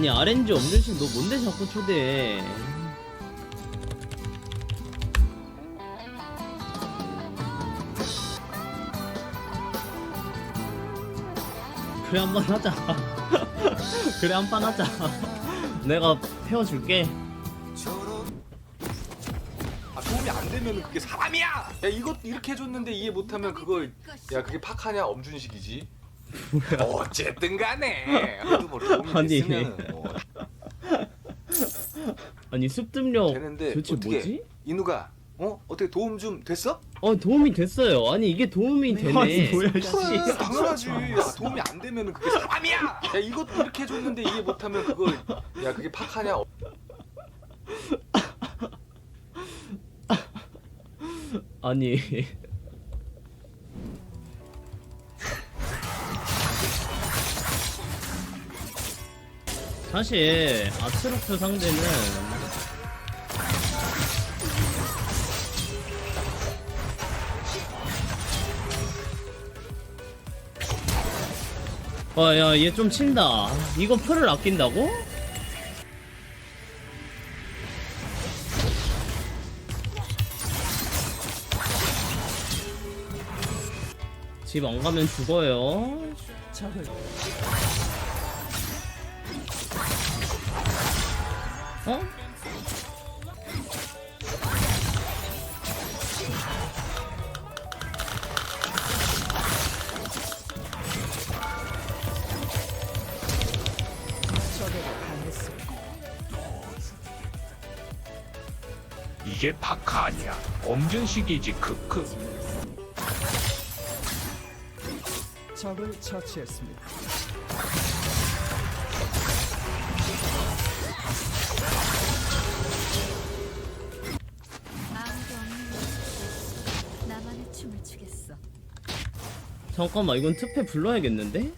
아니 RNG 엄준식 너 뭔데 자꾸 초대해 그래 한 번 하자 그래 한 판 하자 내가 태워줄게 아 도움이 안 되면 그게 사람이야. 야 이것 이렇게 해줬는데 이해 못하면 그걸 야 그게 팍하냐 엄준식이지. 어쨌든 간에 그래도 뭐 아니. 뭐 아니 습득력 되는데 도대체 어떻게 뭐지? 인우가 어 어떻게 도움 좀 됐어? 어 도움이 됐어요 아니 이게 도움이 되네 아니, 뭐야, 그래, 씨. 당연하지. 야, 도움이 안 되면 그게 사람이야. 야 이것 이렇게 해줬는데 이해 못하면 그걸 야 그게 팍하냐 아니 사실 아트록스 상대는 어야 얘 좀 친다. 이거 풀을 아낀다고? 집 안 가면 죽어요 적을 어? 이게 바카 아니야. 엄준식이지 크크. 적을 처치했습니다. 잠깐만 이건 특패 불러야겠는데?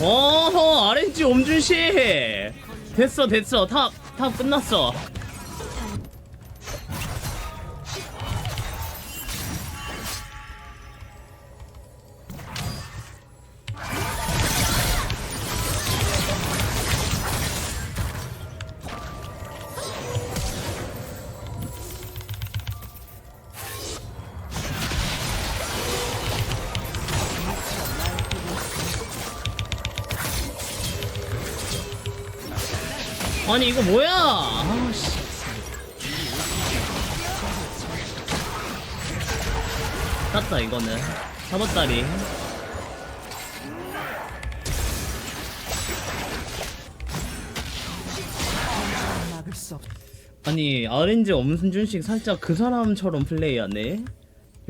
어허 RNG 엄준씨! 됐어 됐어. 탑 탑 끝났어 아니 이거 뭐야 아씨 땄다 이거는 잡았다리. 아니 RNG 엄순준식 살짝 그 사람처럼 플레이하네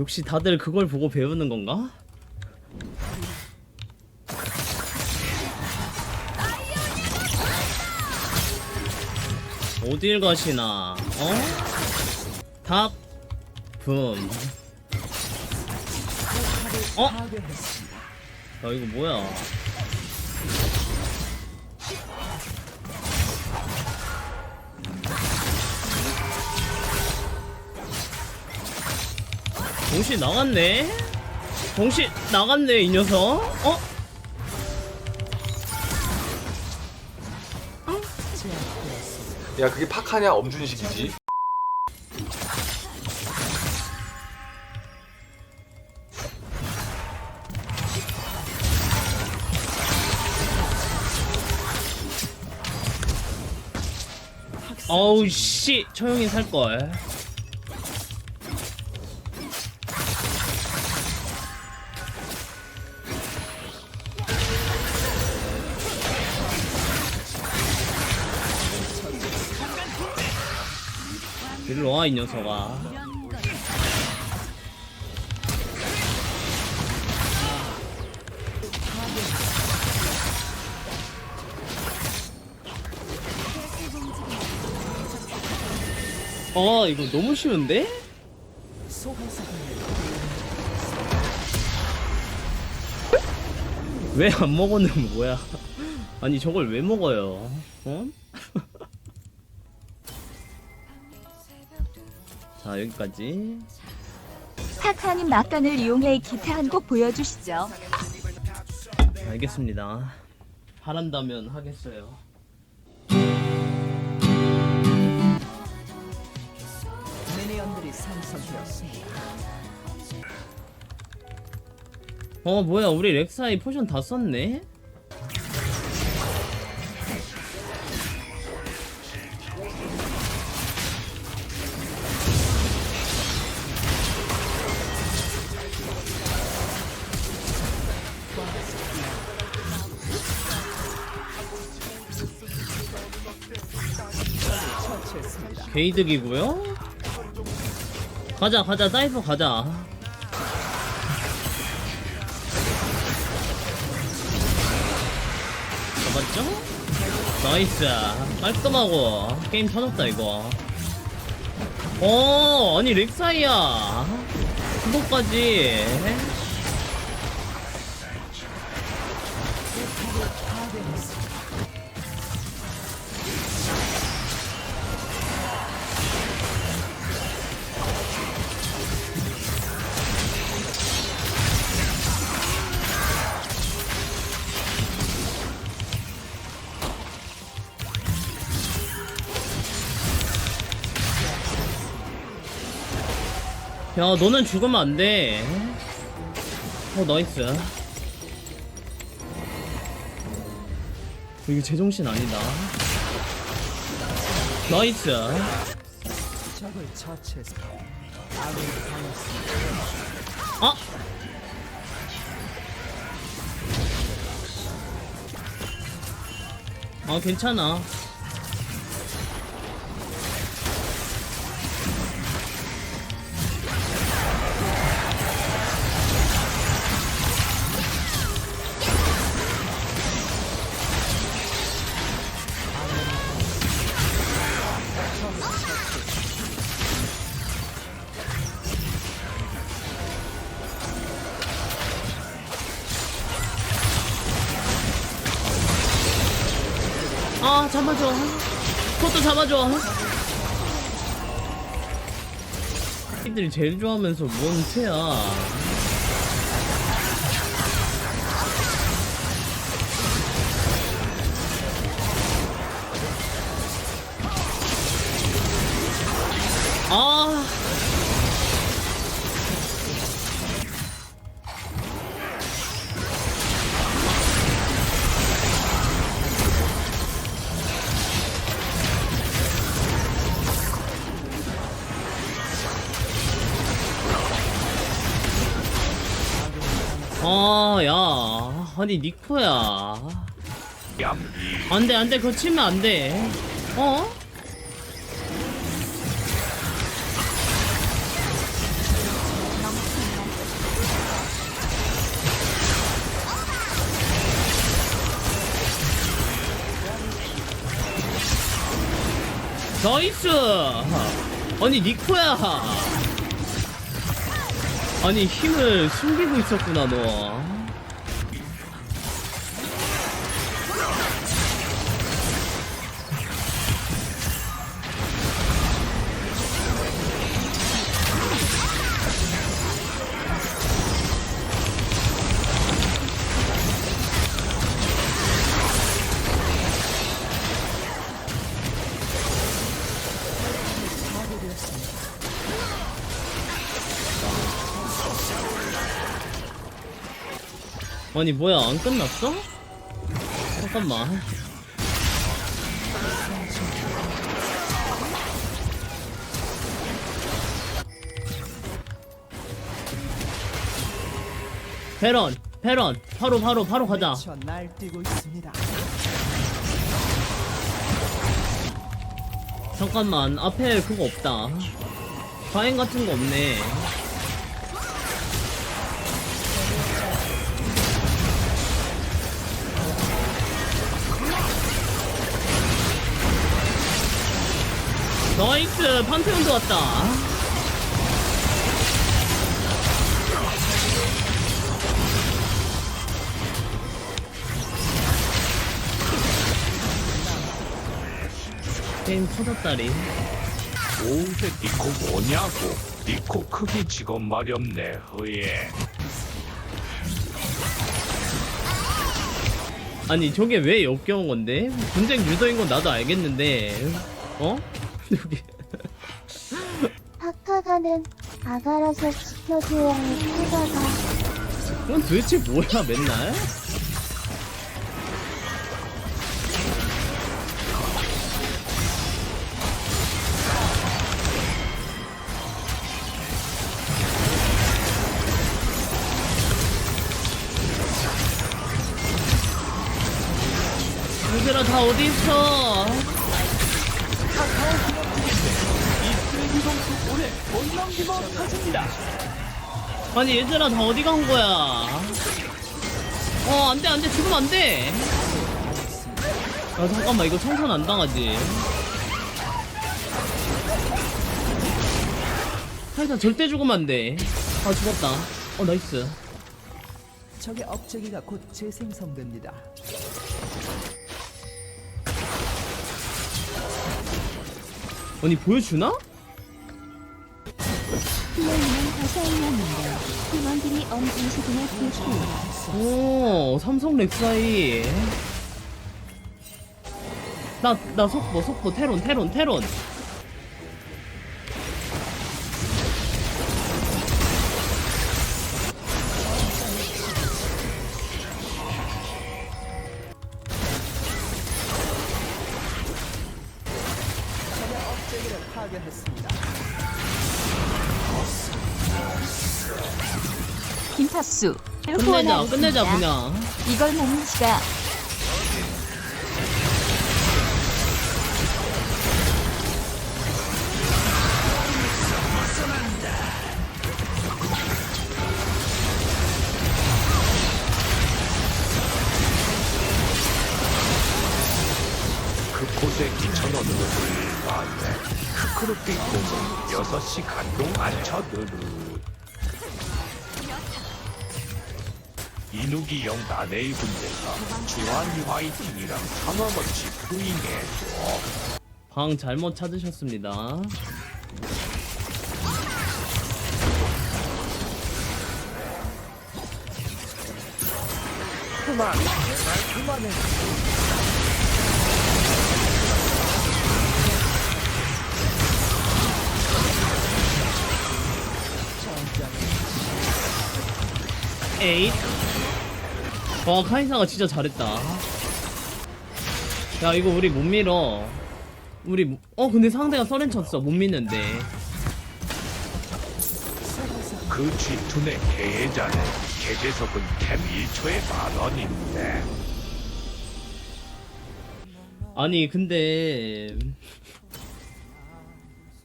역시 다들 그걸 보고 배우는 건가? 어딜 가시나 어? 탑 붐. 어? 야 이거 뭐야 동시 나갔네? 동시 나갔네 이 녀석 어? 야 그게 팍하냐? 엄준식이지. 어우 씨. 처형이 살 걸 와이 녀석아 어 이거 너무 쉬운데? 왜 안 먹었는 뭐야 아니 저걸 왜 먹어요 어? 자 여기까지 파카님 막간을 이용해 기타 한 곡 보여주시죠. 알겠습니다. 바란다면 하겠어요. 미니언들이. 어 뭐야 우리 렉사이 포션 다 썼네? 게이득이고요. 가자 가자 사이퍼 가자. 잡았죠? 나이스 깔끔하고 게임 터졌다 이거 어 아니 렉사이야 그거까지 야 너는 죽으면 안돼. 어 나이스. 이게 제정신 아니다. 나이스. 아! 아, 괜찮아. 잡아줘. 그것도 잡아줘. 이들이 제일 좋아하면서 뭔 새야. 아, 야. 아니, 니코야. 얌안 돼, 안 돼. 그거 치면 안 돼. 어? 나이스! 아니, 니코야! 아니, 힘을 숨기고 있었구나, 너. 아니 뭐야 안 끝났어? 잠깐만. 페런 페런. 바로 바로 바로 가자. 저 날뛰고 있습니다. 잠깐만 앞에 그거 없다. 과행 같은 거 없네 나이스 판테온도 왔다. 게임 터졌다리. 오새 니코 뭐냐고. 니코 크기 직업 마렵네 흐예. 아니 저게 왜 역겨운 건데? 분쟁 유도인 건 나도 알겠는데. 어? 여기 파카가는 아가라서 지켜줘야 해 파가가 그건 도대체 뭐야 맨날? 얘들아 다 어디 있어? 아니 얘들아 다 어디 간 거야? 어 안돼 안돼 죽으면 안돼. 아 잠깐만 이거 청산 안 당하지? 타이탄 절대 죽으면 안돼. 아 죽었다. 어 나이스. 적의 억제기가 곧 재생성됩니다. 아니 보여주나? 플레이는 가사이였는데 팀원들이 엄중수군에 부탁합니다. 오 삼성 렉사이. 나 나 속보 속보 테론 테론 테론. 파괴했습니다. 김파수 끝내자 끝내자 그냥. 이걸 뭡니까? 그곳에 2천원으로 돌릴 바에 크크루핑 공은 6시간 동안 쳐들으 이누기 영 나네의 군대가 주한 화이팅이랑 상어머치 후잉해줘 방 잘못 찾으셨습니다. 그만 제발 그만해 에잇. 와 카이사가 진짜 잘했다. 야 이거 우리 못 밀어. 우리 못- 어 근데 상대가 서렌 쳤어 못 미는데. 그 G2의 계좌는 계좌석은 캠 1초에 만원인데 아니 근데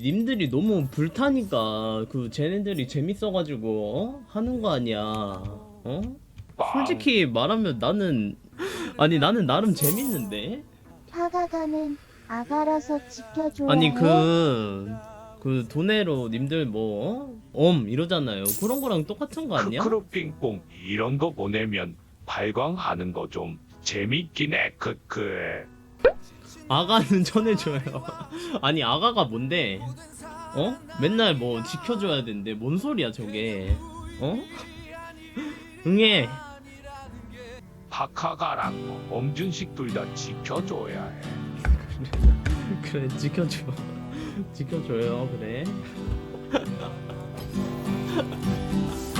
님들이 너무 불타니까 그 쟤네들이 재밌어가지고 어? 하는 거 아니야. 어? 빵. 솔직히 말하면 나는 아니 나는 나름 재밌는데. 파가가는 아가라서 지켜줘야 아니 해 그. 그 돈으로 님들 뭐, 어? 엄 이러잖아요. 그런 거랑 똑같은 거 아니야? 크크루핑뽕 이런 거 보내면 발광하는 거 좀 재밌긴 해 크크 아가는 전해줘요. 아니 아가가 뭔데? 어? 맨날 뭐 지켜줘야 된대. 뭔 소리야 저게? 어? 응애. 파카가랑 엄준식 둘 다 지켜줘야 해 그래 지켜줘. 지켜줘요 그래.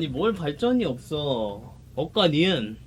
아니 뭘 발전이 없어. 억까 니은